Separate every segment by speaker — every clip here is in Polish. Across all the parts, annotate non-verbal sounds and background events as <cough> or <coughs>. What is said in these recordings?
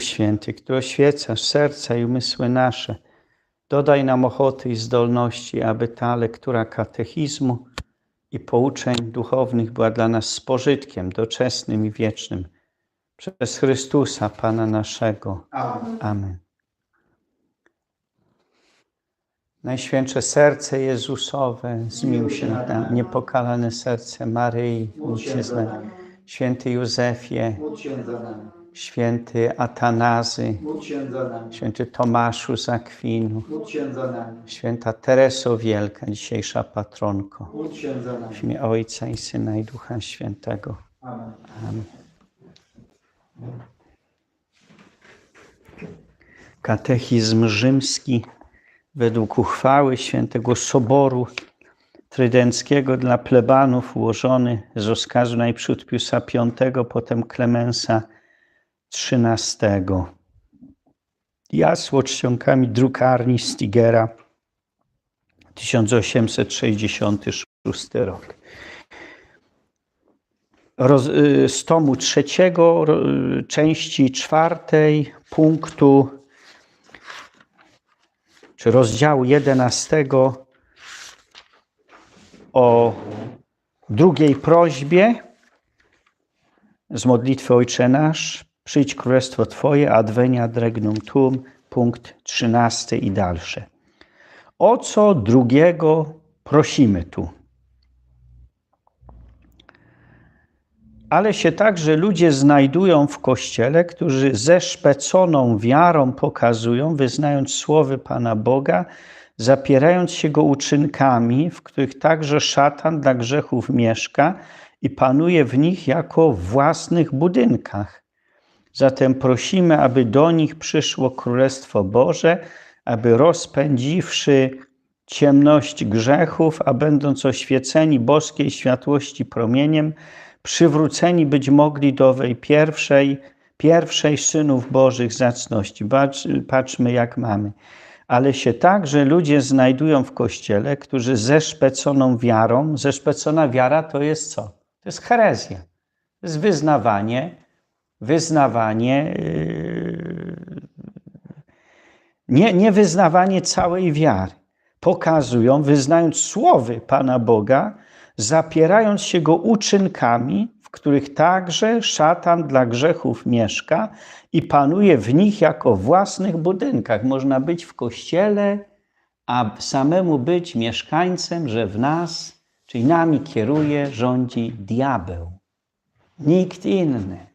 Speaker 1: Święty, który oświecasz serca i umysły nasze, dodaj nam ochoty i zdolności, aby ta lektura katechizmu i pouczeń duchownych była dla nas spożytkiem doczesnym i wiecznym. Przez Chrystusa, Pana naszego.
Speaker 2: Amen.
Speaker 1: Amen. Najświętsze serce Jezusowe, zmił się nad nami. Niepokalane serce Maryi, módl się. Święty Józefie,
Speaker 2: Módl się za nami.
Speaker 1: Święty Atanazy, święty Tomaszu z Akwinu, święta Tereso Wielka, dzisiejsza patronko. W imię Ojca i Syna i Ducha Świętego.
Speaker 2: Amen.
Speaker 1: Amen. Katechizm rzymski według uchwały Świętego Soboru Trydenckiego dla plebanów ułożony z rozkazu najprzód Piusa V, potem Klemensa XIII. Jasło czcionkami drukarni Stigera 1866 rok roz, y, z tomu trzeciego, y, części czwartej, punktu, czy rozdziału jedenastego o drugiej prośbie z modlitwy Ojcze Nasz, przyjdź królestwo Twoje, adveniat regnum tuum, punkt trzynasty i dalsze. O co drugiego prosimy tu? ale się także ludzie znajdują w kościele, którzy ze szpeconą wiarą pokazują, wyznając słowy Pana Boga, zapierając się go uczynkami, w których także szatan dla grzechów mieszka i panuje w nich jako w własnych budynkach. Zatem prosimy, aby do nich przyszło Królestwo Boże, aby rozpędziwszy ciemność grzechów, a będąc oświeceni boskiej światłości promieniem, przywróceni być mogli do owej pierwszej, pierwszej synów Bożych zacności. Patrz, patrzmy, jak mamy. Ale się także ludzie znajdują w kościele, którzy ze szpeconą wiarą, zeszpecona wiara to jest co? To jest herezja. To jest wyznawanie, wyznawanie, yy, nie, nie wyznawanie całej wiary. Pokazują, wyznając słowy Pana Boga, zapierając się go uczynkami, w których także szatan dla grzechów mieszka i panuje w nich jako w własnych budynkach. Można być w kościele, a samemu być mieszkańcem, że w nas, czyli nami kieruje, rządzi diabeł. Nikt inny.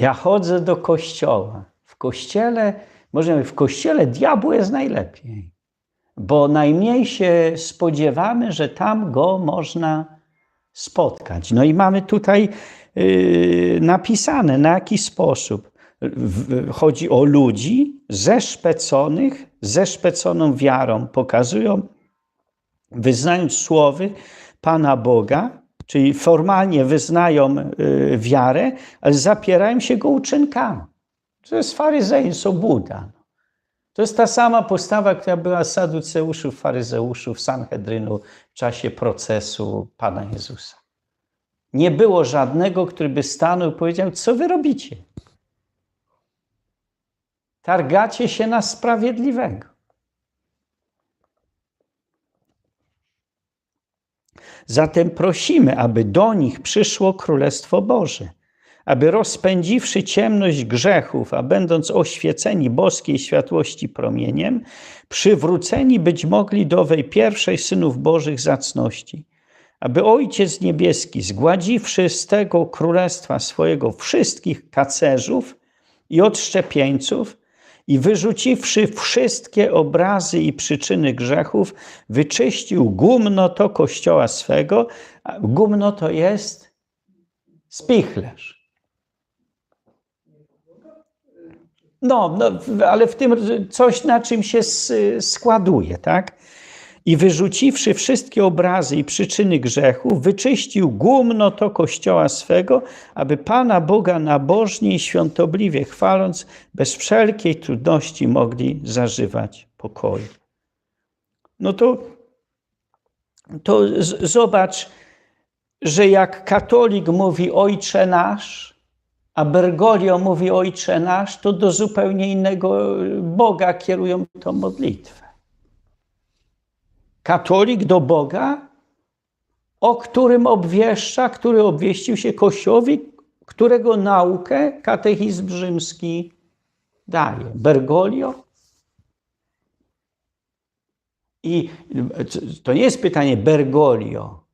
Speaker 1: Ja chodzę do kościoła. W kościele, powiedzieć, w kościele diabłu jest najlepiej bo najmniej się spodziewamy, że tam go można spotkać. No i mamy tutaj yy, napisane, na jaki sposób. Chodzi o ludzi zeszpeconych, zeszpeconą wiarą, pokazują, wyznając słowy Pana Boga, czyli formalnie wyznają yy, wiarę, ale zapierają się go uczynkami. To jest faryzeństwo Buda. To jest ta sama postawa, która była saduceuszów, faryzeuszów, Sanhedrynu w czasie procesu Pana Jezusa. Nie było żadnego, który by stanął i powiedział, co wy robicie? Targacie się na sprawiedliwego. Zatem prosimy, aby do nich przyszło Królestwo Boże aby rozpędziwszy ciemność grzechów, a będąc oświeceni boskiej światłości promieniem, przywróceni być mogli do owej pierwszej synów Bożych zacności, aby Ojciec Niebieski, zgładziwszy z tego królestwa swojego wszystkich kacerzów i odszczepieńców, i wyrzuciwszy wszystkie obrazy i przyczyny grzechów, wyczyścił gumno to kościoła swego. Gumno to jest spichlerz. No, no, ale w tym coś, na czym się składuje, tak? I wyrzuciwszy wszystkie obrazy i przyczyny grzechu, wyczyścił gumno to kościoła swego, aby Pana Boga nabożnie i świątobliwie chwaląc, bez wszelkiej trudności mogli zażywać pokoju. No to, to zobacz, że jak katolik mówi Ojcze nasz, a Bergoglio mówi Ojcze nasz, to do zupełnie innego Boga kierują tą modlitwę. Katolik do Boga, o którym obwieszcza, który obwieścił się Kościołowi, którego naukę katechizm rzymski daje. Bergoglio. I to nie jest pytanie Bergoglio,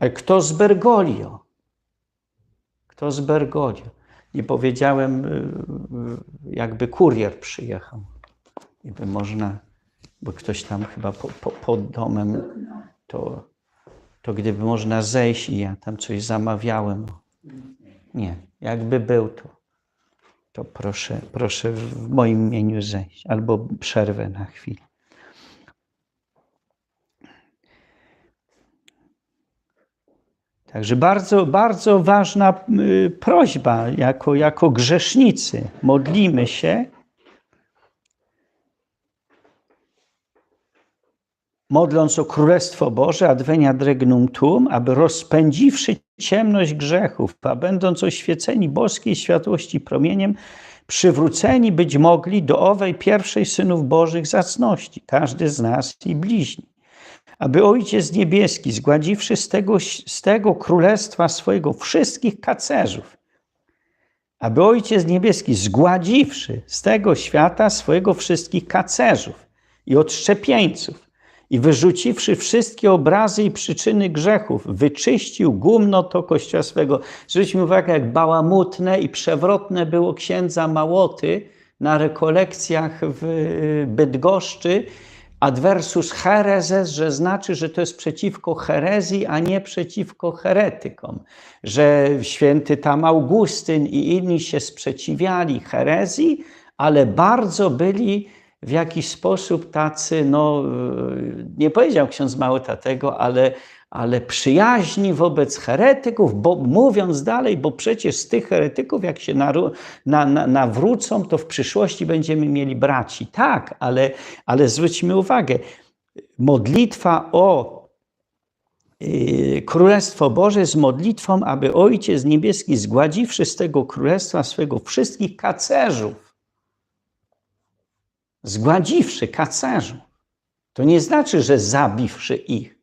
Speaker 1: ale kto z Bergoglio? Kto z Bergoglio? Nie powiedziałem, y, jakby kurier przyjechał. I by można, bo ktoś tam chyba po, po, pod domem, to, to gdyby można zejść i ja tam coś zamawiałem. Nie, jakby był to, to proszę, proszę w moim imieniu zejść albo przerwę na chwilę. Także bardzo, bardzo ważna y, prośba jako, jako grzesznicy. Modlimy się, modląc o Królestwo Boże, advenia regnum tuum, aby rozpędziwszy ciemność grzechów, a będąc oświeceni boskiej światłości promieniem, przywróceni być mogli do owej pierwszej synów Bożych zacności, każdy z nas i bliźni. Aby Ojciec Niebieski, zgładziwszy z tego, z tego królestwa swojego wszystkich kacerzów, aby Ojciec Niebieski, zgładziwszy z tego świata swojego wszystkich kacerzów i odszczepieńców, i wyrzuciwszy wszystkie obrazy i przyczyny grzechów, wyczyścił gumno to kościoła swego. Zwróćmy uwagę, jak bałamutne i przewrotne było księdza Małoty na rekolekcjach w Bydgoszczy, adversus herezes, że znaczy, że to jest przeciwko herezji, a nie przeciwko heretykom. Że święty tam Augustyn i inni się sprzeciwiali herezji, ale bardzo byli w jakiś sposób tacy, no nie powiedział ksiądz Małota tego, ale, ale przyjaźni wobec heretyków, bo mówiąc dalej, bo przecież z tych heretyków, jak się naru, na, na, nawrócą, to w przyszłości będziemy mieli braci. Tak, ale, ale zwróćmy uwagę, modlitwa o yy, Królestwo Boże jest modlitwą, aby Ojciec Niebieski, zgładziwszy z tego królestwa swego wszystkich kacerzów, zgładziwszy kacerzów, to nie znaczy, że zabiwszy ich,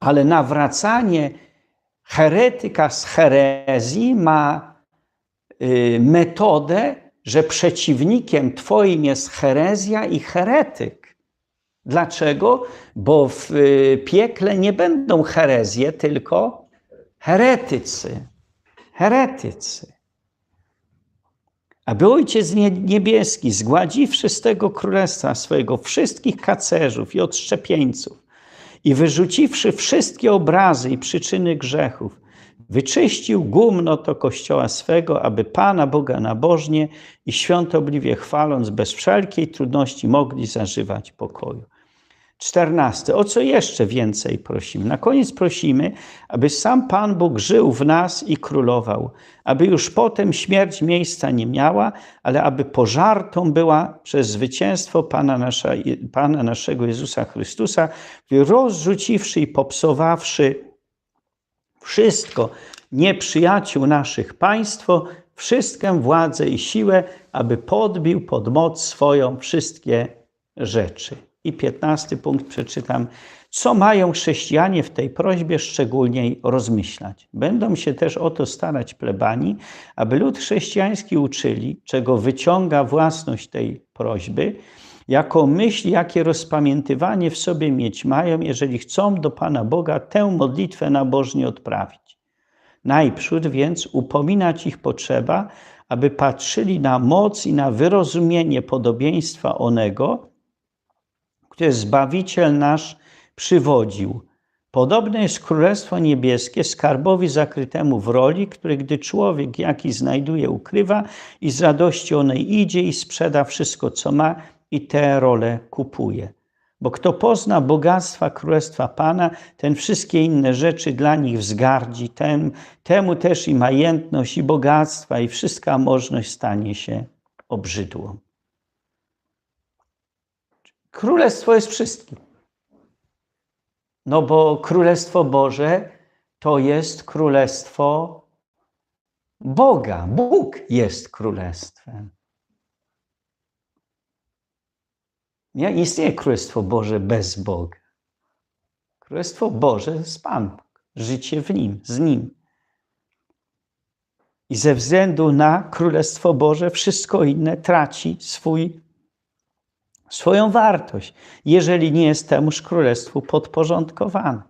Speaker 1: ale nawracanie heretyka z herezji ma y, metodę, że przeciwnikiem Twoim jest herezja i heretyk. Dlaczego? Bo w y, piekle nie będą herezje, tylko heretycy. Heretycy. Aby Ojciec Niebieski, zgładziwszy z tego królestwa swojego wszystkich kacerzów i odszczepieńców, i wyrzuciwszy wszystkie obrazy i przyczyny grzechów, wyczyścił gumno to kościoła swego, aby Pana Boga nabożnie i świątobliwie chwaląc bez wszelkiej trudności mogli zażywać pokoju. 14. O co jeszcze więcej prosimy? Na koniec prosimy, aby sam Pan Bóg żył w nas i królował, aby już potem śmierć miejsca nie miała, ale aby pożartą była przez zwycięstwo Pana, nasza, Pana naszego Jezusa Chrystusa, rozrzuciwszy i popsowawszy wszystko nieprzyjaciół naszych państwo, wszystkę władzę i siłę, aby podbił pod moc swoją wszystkie rzeczy. I piętnasty punkt przeczytam. Co mają chrześcijanie w tej prośbie szczególnie rozmyślać? Będą się też o to starać plebani, aby lud chrześcijański uczyli, czego wyciąga własność tej prośby, jako myśl, jakie rozpamiętywanie w sobie mieć mają, jeżeli chcą do Pana Boga tę modlitwę nabożnie odprawić. Najprzód więc upominać ich potrzeba, aby patrzyli na moc i na wyrozumienie podobieństwa onego, które Zbawiciel nasz przywodził. Podobne jest Królestwo Niebieskie skarbowi zakrytemu w roli, który gdy człowiek jaki znajduje, ukrywa i z radości onej idzie i sprzeda wszystko, co ma i tę rolę kupuje. Bo kto pozna bogactwa Królestwa Pana, ten wszystkie inne rzeczy dla nich wzgardzi, tem, temu też i majętność, i bogactwa, i wszystka możność stanie się obrzydłą. Królestwo jest wszystkim. No bo Królestwo Boże to jest królestwo Boga. Bóg jest królestwem. Nie istnieje królestwo Boże bez Boga. Królestwo Boże jest Pan Bóg, życie w Nim, z Nim. I ze względu na Królestwo Boże wszystko inne traci swój, swoją wartość, jeżeli nie jest temuż Królestwu podporządkowane.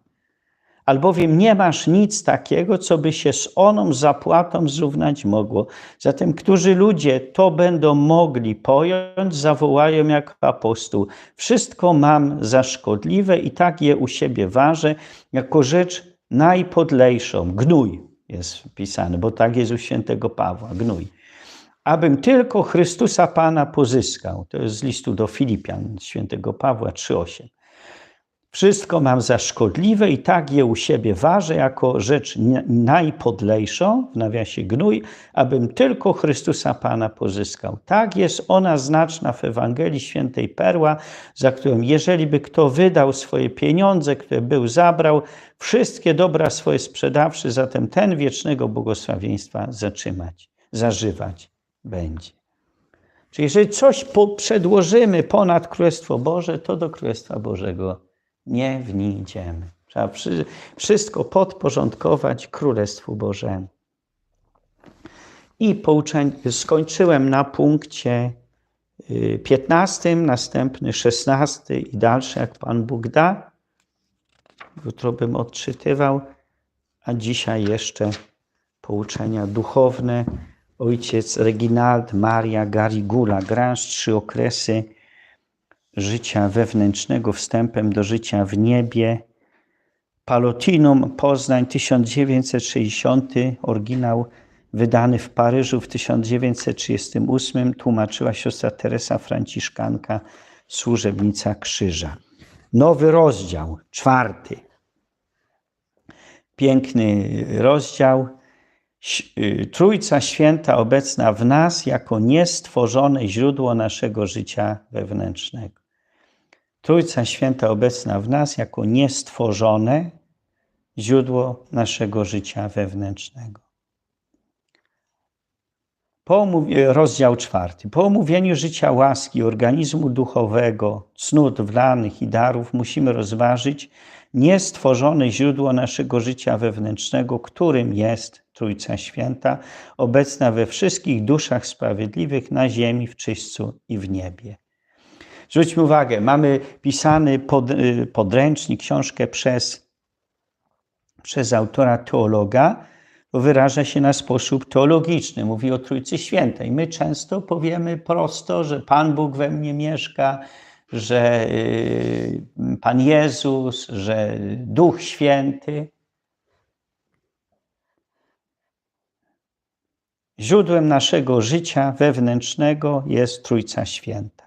Speaker 1: Albowiem nie masz nic takiego, co by się z oną zapłatą zrównać mogło. Zatem, którzy ludzie to będą mogli pojąć, zawołają jako apostoł. Wszystko mam za szkodliwe i tak je u siebie ważę, jako rzecz najpodlejszą. Gnój jest wpisane, bo tak jest u świętego Pawła, gnój. Abym tylko Chrystusa Pana pozyskał. To jest z listu do Filipian świętego Pawła 3,8. Wszystko mam za szkodliwe i tak je u siebie ważę jako rzecz najpodlejszą, w nawiasie gnój, abym tylko Chrystusa Pana pozyskał. Tak jest ona znaczna w Ewangelii Świętej Perła, za którą jeżeli by kto wydał swoje pieniądze, które był zabrał, wszystkie dobra swoje sprzedawszy, zatem ten wiecznego błogosławieństwa zatrzymać, zażywać będzie. Czyli jeżeli coś przedłożymy ponad Królestwo Boże, to do Królestwa Bożego nie wnidziemy. Trzeba wszystko podporządkować Królestwu Bożemu. I pouczeń, skończyłem na punkcie 15, następny 16 i dalszy, jak Pan Bóg da. Jutro bym odczytywał, a dzisiaj jeszcze pouczenia duchowne. Ojciec Reginald Maria Garigula, Grange, trzy okresy życia wewnętrznego wstępem do życia w niebie. Palotinum Poznań 1960, oryginał wydany w Paryżu w 1938, tłumaczyła siostra Teresa Franciszkanka, służebnica krzyża. Nowy rozdział, czwarty. Piękny rozdział. Trójca Święta obecna w nas jako niestworzone źródło naszego życia wewnętrznego. Trójca Święta obecna w nas jako niestworzone źródło naszego życia wewnętrznego. Po rozdział czwarty. Po omówieniu życia łaski, organizmu duchowego, cnót wlanych i darów musimy rozważyć niestworzone źródło naszego życia wewnętrznego, którym jest Trójca Święta, obecna we wszystkich duszach sprawiedliwych na ziemi, w czyśćcu i w niebie. Zwróćmy uwagę, mamy pisany pod, y, podręcznik, książkę przez, przez autora teologa, wyraża się na sposób teologiczny, mówi o Trójcy Świętej. My często powiemy prosto, że Pan Bóg we mnie mieszka, że y, Pan Jezus, że Duch Święty. Źródłem naszego życia wewnętrznego jest Trójca Święta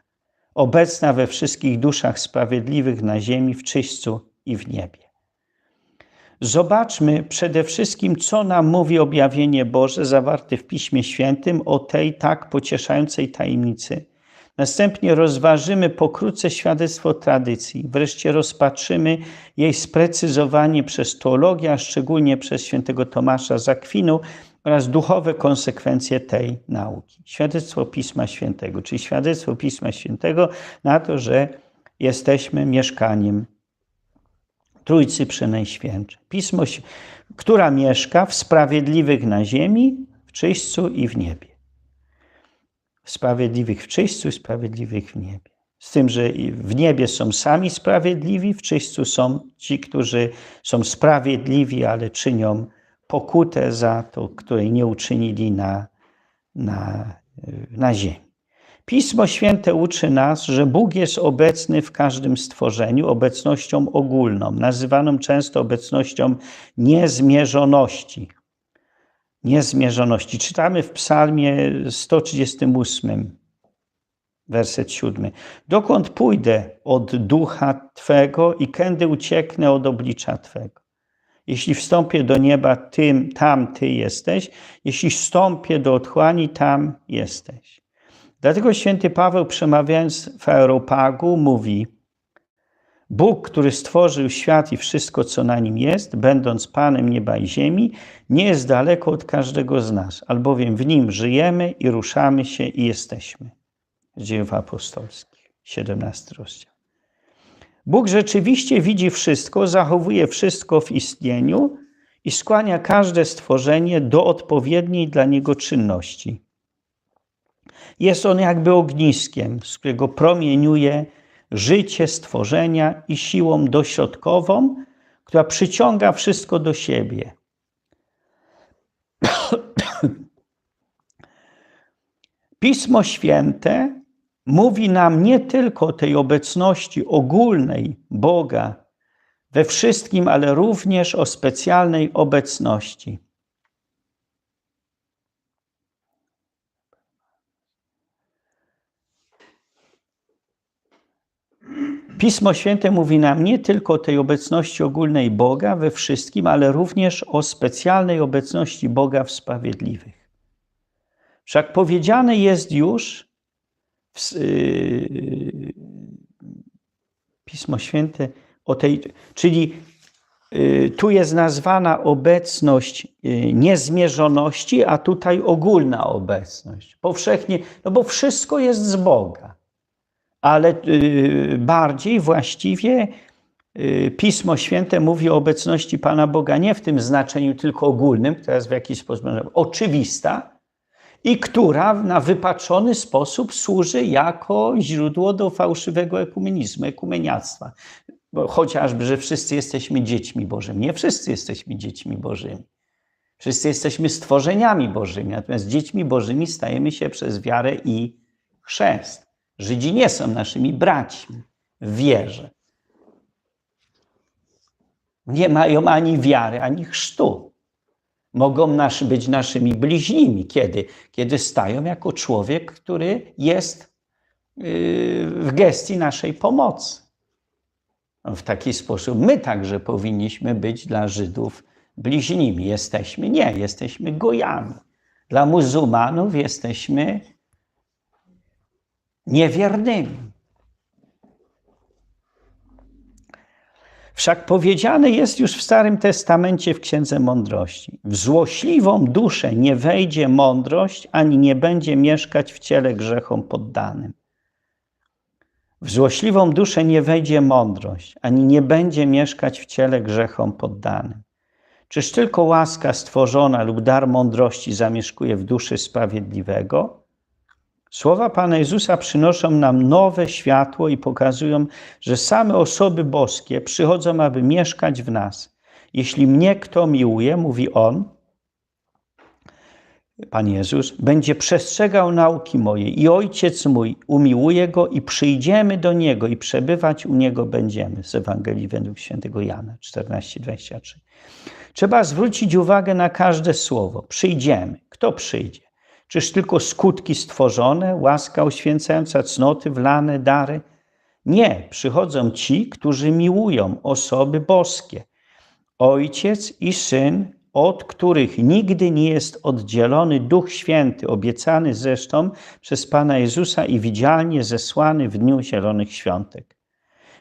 Speaker 1: obecna we wszystkich duszach sprawiedliwych na ziemi, w czyśćcu i w niebie. Zobaczmy przede wszystkim, co nam mówi objawienie Boże zawarte w Piśmie Świętym o tej tak pocieszającej tajemnicy. Następnie rozważymy pokrótce świadectwo tradycji. Wreszcie rozpatrzymy jej sprecyzowanie przez teologię, a szczególnie przez świętego Tomasza Zakwinu, oraz duchowe konsekwencje tej nauki. Świadectwo Pisma Świętego, czyli świadectwo Pisma Świętego na to, że jesteśmy mieszkaniem Trójcy Przenajświętszej. Pismo, która mieszka w sprawiedliwych na ziemi, w czyśćcu i w niebie. Sprawiedliwych w czyśćcu, sprawiedliwych w niebie. Z tym, że w niebie są sami sprawiedliwi, w czyśćcu są ci, którzy są sprawiedliwi, ale czynią pokutę za to, której nie uczynili na, na, na ziemi. Pismo Święte uczy nas, że Bóg jest obecny w każdym stworzeniu, obecnością ogólną, nazywaną często obecnością niezmierzoności. Niezmierzoności. Czytamy w Psalmie 138, werset 7. Dokąd pójdę od ducha Twego i kędy ucieknę od oblicza Twego? Jeśli wstąpię do nieba, tym, tam Ty jesteś. Jeśli wstąpię do otchłani, tam jesteś. Dlatego święty Paweł, przemawiając w Aeropagu, mówi: Bóg, który stworzył świat i wszystko, co na nim jest, będąc Panem nieba i ziemi, nie jest daleko od każdego z nas, albowiem w nim żyjemy i ruszamy się i jesteśmy. Dziejów apostolskich, 17 rozdział. Bóg rzeczywiście widzi wszystko, zachowuje wszystko w istnieniu i skłania każde stworzenie do odpowiedniej dla niego czynności. Jest on jakby ogniskiem, z którego promieniuje życie stworzenia i siłą dośrodkową, która przyciąga wszystko do siebie. <coughs> Pismo Święte mówi nam nie tylko o tej obecności ogólnej Boga we wszystkim, ale również o specjalnej obecności. Pismo Święte mówi nam nie tylko o tej obecności ogólnej Boga we wszystkim, ale również o specjalnej obecności Boga w sprawiedliwych. Wszak powiedziane jest już, w, yy, Pismo Święte o tej, czyli yy, tu jest nazwana obecność yy, niezmierzoności, a tutaj ogólna obecność. Powszechnie, no bo wszystko jest z Boga ale y, bardziej właściwie y, Pismo Święte mówi o obecności Pana Boga nie w tym znaczeniu tylko ogólnym, która jest w jakiś sposób oczywista i która na wypaczony sposób służy jako źródło do fałszywego ekumenizmu, ekumeniactwa. Bo chociażby, że wszyscy jesteśmy dziećmi Bożymi. Nie wszyscy jesteśmy dziećmi Bożymi. Wszyscy jesteśmy stworzeniami Bożymi, natomiast dziećmi Bożymi stajemy się przez wiarę i chrzest. Żydzi nie są naszymi braćmi w wierze. Nie mają ani wiary, ani chrztu. Mogą nasz, być naszymi bliźnimi. Kiedy? Kiedy stają jako człowiek, który jest yy, w gestii naszej pomocy. No, w taki sposób my także powinniśmy być dla Żydów bliźnimi. Jesteśmy? Nie, jesteśmy gojami. Dla muzułmanów jesteśmy niewiernymi. Wszak powiedziane jest już w Starym Testamencie w Księdze Mądrości: W złośliwą duszę nie wejdzie mądrość, ani nie będzie mieszkać w ciele grzechom poddanym. W złośliwą duszę nie wejdzie mądrość, ani nie będzie mieszkać w ciele grzechom poddanym. Czyż tylko łaska stworzona lub dar mądrości zamieszkuje w duszy sprawiedliwego? Słowa Pana Jezusa przynoszą nam nowe światło i pokazują, że same osoby boskie przychodzą, aby mieszkać w nas. Jeśli mnie kto miłuje, mówi On, Pan Jezus, będzie przestrzegał nauki mojej i Ojciec mój umiłuje go i przyjdziemy do Niego i przebywać u Niego będziemy. Z Ewangelii według świętego Jana 14:23. Trzeba zwrócić uwagę na każde słowo. Przyjdziemy. Kto przyjdzie? Czyż tylko skutki stworzone, łaska uświęcająca, cnoty, wlane, dary? Nie, przychodzą ci, którzy miłują osoby boskie. Ojciec i Syn, od których nigdy nie jest oddzielony Duch Święty, obiecany zresztą przez Pana Jezusa i widzialnie zesłany w dniu Zielonych Świątek.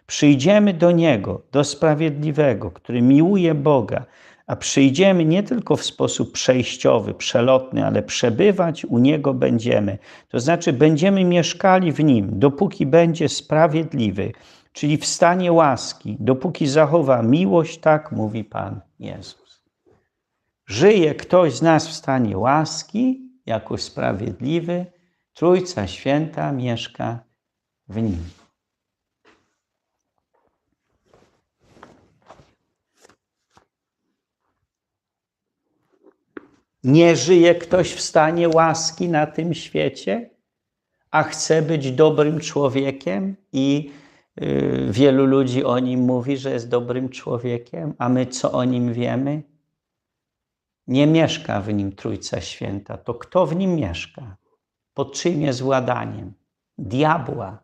Speaker 1: Przyjdziemy do Niego, do Sprawiedliwego, który miłuje Boga, a przyjdziemy nie tylko w sposób przejściowy, przelotny, ale przebywać u Niego będziemy. To znaczy, będziemy mieszkali w Nim, dopóki będzie sprawiedliwy, czyli w stanie łaski, dopóki zachowa miłość, tak mówi Pan Jezus. Żyje ktoś z nas w stanie łaski, jako sprawiedliwy, Trójca Święta mieszka w nim. Nie żyje ktoś w stanie łaski na tym świecie, a chce być dobrym człowiekiem i y, wielu ludzi o nim mówi, że jest dobrym człowiekiem, a my co o nim wiemy? Nie mieszka w nim Trójca Święta. To kto w nim mieszka? Pod czyim jest władaniem? Diabła.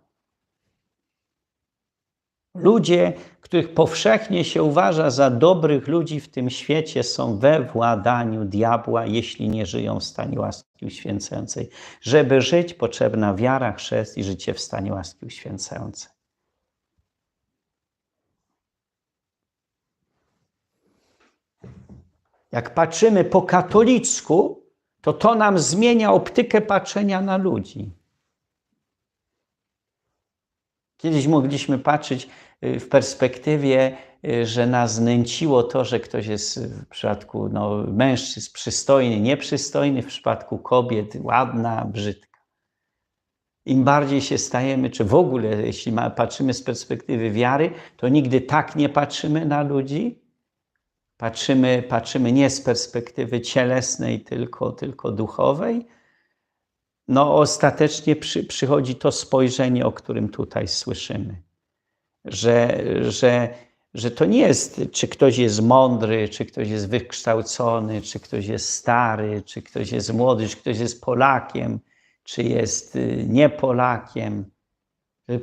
Speaker 1: Ludzie, których powszechnie się uważa za dobrych ludzi w tym świecie, są we władaniu diabła, jeśli nie żyją w stanie łaski uświęcającej. Żeby żyć, potrzebna wiara, chrzest i życie w stanie łaski uświęcającej. Jak patrzymy po katolicku, to to nam zmienia optykę patrzenia na ludzi. Kiedyś mogliśmy patrzeć y, w perspektywie, y, że nas nęciło to, że ktoś jest y, w przypadku no, mężczyzn przystojny, nieprzystojny, w przypadku kobiet ładna, brzydka. Im bardziej się stajemy, czy w ogóle, jeśli ma, patrzymy z perspektywy wiary, to nigdy tak nie patrzymy na ludzi. Patrzymy, patrzymy nie z perspektywy cielesnej, tylko, tylko duchowej. No, ostatecznie przy, przychodzi to spojrzenie, o którym tutaj słyszymy. Że, że, że to nie jest, czy ktoś jest mądry, czy ktoś jest wykształcony, czy ktoś jest stary, czy ktoś jest młody, czy ktoś jest Polakiem, czy jest y, nie Polakiem.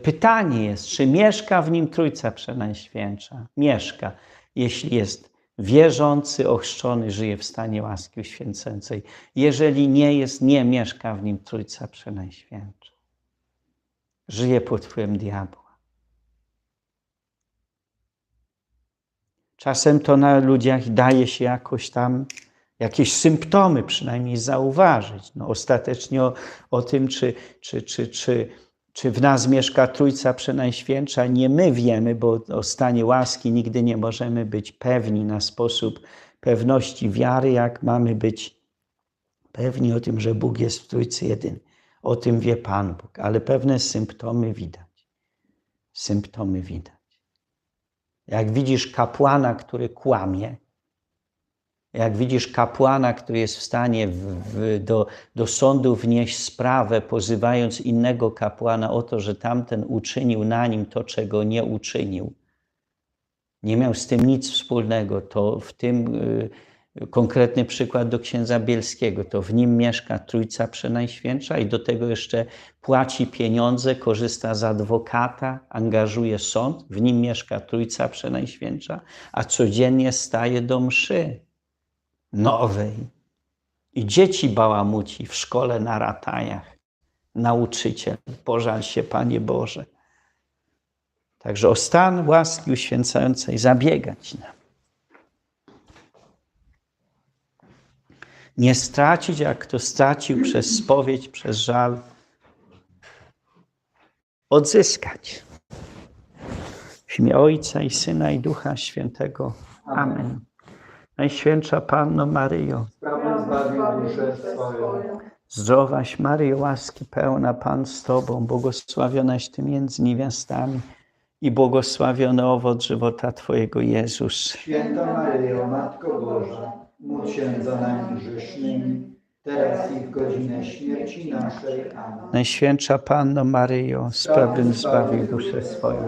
Speaker 1: Pytanie jest, czy mieszka w nim Trójca Przenajświętsza? Mieszka. Jeśli jest wierzący, ochrzczony, żyje w stanie łaski uświęcającej. Jeżeli nie jest, nie mieszka w nim Trójca Przenajświętsza. Żyje pod wpływem diabła. Czasem to na ludziach daje się jakoś tam jakieś symptomy przynajmniej zauważyć. No, ostatecznie o, o tym, czy, czy, czy, czy, czy w nas mieszka Trójca Przenajświętsza, nie my wiemy, bo o stanie łaski nigdy nie możemy być pewni na sposób pewności wiary, jak mamy być pewni o tym, że Bóg jest w Trójcy jeden. O tym wie Pan Bóg, ale pewne symptomy widać. Symptomy widać. Jak widzisz kapłana, który kłamie, jak widzisz kapłana, który jest w stanie w, w, do, do sądu wnieść sprawę, pozywając innego kapłana o to, że tamten uczynił na nim to, czego nie uczynił, nie miał z tym nic wspólnego, to w tym y, konkretny przykład do księdza Bielskiego, to w nim mieszka Trójca Przenajświętsza i do tego jeszcze płaci pieniądze, korzysta z adwokata, angażuje sąd, w nim mieszka Trójca Przenajświętsza, a codziennie staje do mszy nowej. I dzieci bałamuci w szkole na ratajach. Nauczyciel, pożal się Panie Boże. Także o stan łaski uświęcającej zabiegać nam. Nie stracić, jak kto stracił przez spowiedź, przez żal. Odzyskać. W imię Ojca i Syna i Ducha Świętego. Amen. Najświętsza Panno Maryjo, zdrowaś Maryjo, łaski pełna Pan z Tobą, błogosławionaś Ty między niewiastami i błogosławiony owoc żywota Twojego Jezus.
Speaker 2: Święta Maryjo, Matko Boża, módl się za nami grzesznymi, teraz i w godzinę śmierci naszej. Amen.
Speaker 1: Najświętsza Panno Maryjo, sprawnym zbawił duszę swoją.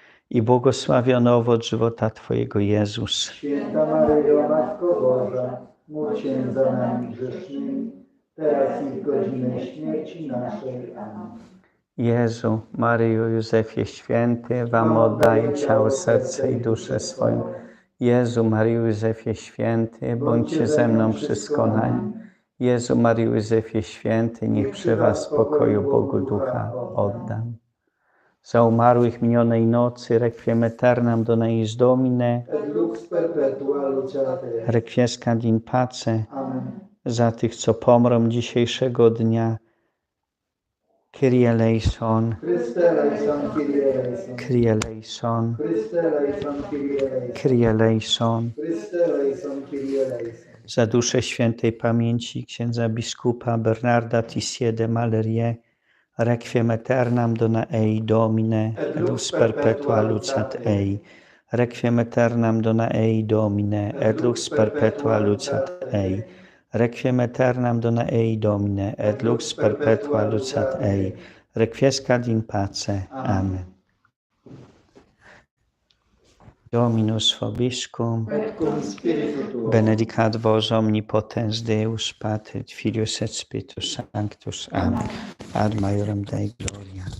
Speaker 1: i błogosławiony owoc żywota Twojego Jezus.
Speaker 2: Święta Maryjo, Matko Boża, módl się za nami grzesznymi, teraz i w godzinę śmierci naszej. Amen.
Speaker 1: Jezu, Maryjo, Józefie Święty, Wam oddaję ciało, serce i duszę swoją. Jezu, Maryjo, Józefie Święty, bądźcie ze mną przy skonaniu. Jezu, Maryjo, Józefie Święty, niech przy Was spokoju Bogu Ducha oddam. Za umarłych minionej nocy, requiem aeternam dona eis Domine,
Speaker 2: Et lux perpetua
Speaker 1: in pace,
Speaker 2: Amen.
Speaker 1: za tych, co pomrą dzisiejszego dnia. Kyrie eleison,
Speaker 2: Chryste eleison, Kyrie eleison.
Speaker 1: Kyrie eleison,
Speaker 2: Chryste eleison, Kyrie eleison.
Speaker 1: Kyrie eleison.
Speaker 2: Chryste eleison, Kyrie eleison.
Speaker 1: za duszę świętej pamięci księdza biskupa Bernarda Tissier de Malerie, requiem aeternam dona ei Domine, et lux perpetua lucat ei. Requiem aeternam dona ei Domine, et lux perpetua lucat ei. Requiem aeternam dona ei Domine, et lux perpetua lucat ei. Requiescat in pace. Amen. Dominus vobiscum,
Speaker 2: et cum spiritu tuo.
Speaker 1: Benedicat vos omnipotens Deus, Pater, Filius et Spiritus Sanctus. Amen. Ad maiorem Dei gloria.